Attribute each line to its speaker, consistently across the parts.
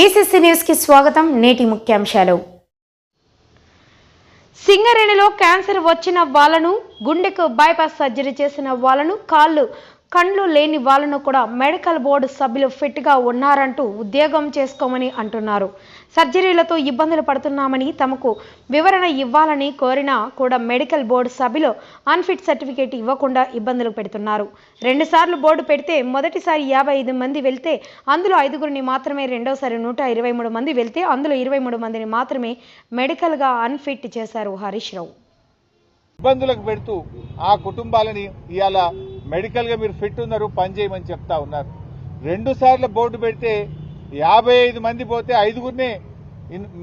Speaker 1: BCC న్యూస్కి స్వాగతం. నేటి ముఖ్యాంశాలు. సింగరేణిలో క్యాన్సర్ వచ్చిన వాళ్ళను గుండెకు బైపాస్ సర్జరీ చేసిన వాళ్ళను కాళ్ళు కండ్లు లేని వాళ్ళను కూడా మెడికల్ బోర్డు సభ్యులు ఫిట్గా ఉన్నారంటూ ఉద్యోగం చేసుకోమని అంటున్నారు. సర్జరీలతో ఇబ్బందులు పడుతున్నామని తమకు వివరణ ఇవ్వాలని కోరినా కూడా మెడికల్ బోర్డు సభ్యులు అన్ఫిట్ సర్టిఫికేట్ ఇవ్వకుండా ఇబ్బందులు పెడుతున్నారు. రెండుసార్లు బోర్డు పెడితే మొదటిసారి యాభై ఐదు మంది వెళ్తే అందులో ఐదుగురిని మాత్రమే రెండోసారి నూట ఇరవై మూడు మంది వెళ్తే అందులో ఇరవై మూడు మందిని మాత్రమే మెడికల్గా అన్ఫిట్ చేశారు హరీష్ రావు.
Speaker 2: ఇబ్బందులకు పెడుతూ ఆ కుటుంబాలని ఇవాళ మెడికల్గా మీరు ఫిట్ ఉన్నారు పని చేయమని చెప్తా ఉన్నారు. రెండు సార్లు బోర్డు పెడితే యాభై ఐదు మంది పోతే ఐదుగురినే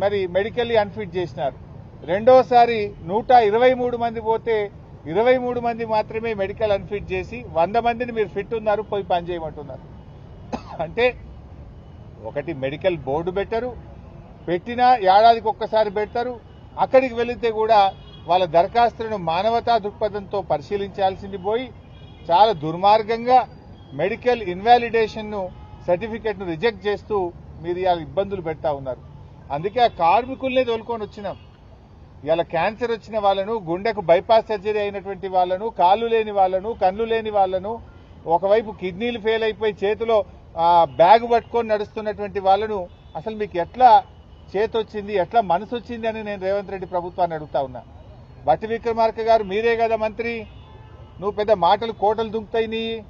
Speaker 2: మరి మెడికల్లీ అన్ఫిట్ చేసినారు. రెండోసారి నూట ఇరవై మూడు మంది పోతే ఇరవై మూడు మంది మాత్రమే మెడికల్ అన్ఫిట్ చేసి వంద మందిని మీరు ఫిట్ ఉన్నారు పోయి పని చేయమంటున్నారు. అంటే ఒకటి మెడికల్ బోర్డు పెట్టరు పెట్టినా ఏడాదికి ఒక్కసారి పెడతారు అక్కడికి వెళితే కూడా వాళ్ళ దరఖాస్తులను మానవతా దృక్పథంతో పరిశీలించాల్సింది పోయి చాలా దుర్మార్గంగా మెడికల్ ఇన్వాలిడేషన్ను సర్టిఫికెట్ను రిజెక్ట్ చేస్తూ మీరు ఇవాళ ఇబ్బందులు పెడతా ఉన్నారు. అందుకే ఆ కార్మికుల్నే తోలుకొని వచ్చినాం. ఇవాళ క్యాన్సర్ వచ్చిన వాళ్ళను గుండెకు బైపాస్ సర్జరీ అయినటువంటి వాళ్ళను కాళ్ళు లేని వాళ్ళను కళ్ళు లేని వాళ్ళను ఒకవైపు కిడ్నీలు ఫెయిల్ అయిపోయి చేతిలో బ్యాగ్ పట్టుకొని నడుస్తున్నటువంటి వాళ్ళను అసలు మీకు ఎట్లా చేతొచ్చింది ఎట్లా మనసు వచ్చింది అని నేను రేవంత్ రెడ్డి ప్రభుత్వాన్ని అడుగుతా ఉన్నా. బట్టి విక్రమార్క గారు మీరే కదా మంత్రి. నువ్వు పెద్ద మాటలు కోటలు దుంకుతాయి. నీ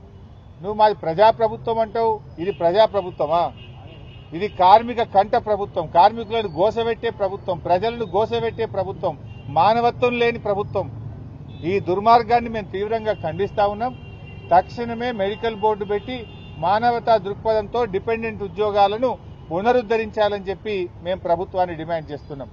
Speaker 2: నువ్వు మాది ప్రజాప్రభుత్వం అంటావు. ఇది ప్రజాప్రభుత్వమా? ఇది కార్మిక కంట ప్రభుత్వం. కార్మికులను గోసబెట్టే ప్రభుత్వం. ప్రజలను గోసబెట్టే ప్రభుత్వం. మానవత్వం లేని ప్రభుత్వం. ఈ దుర్మార్గాన్ని మేము తీవ్రంగా ఖండిస్తా ఉన్నాం. తక్షణమే మెడికల్ బోర్డు పెట్టి మానవతా దృక్పథంతో డిపెండెంట్ ఉద్యోగాలను పునరుద్ధరించాలని చెప్పి మేము ప్రభుత్వాన్ని డిమాండ్ చేస్తున్నాం.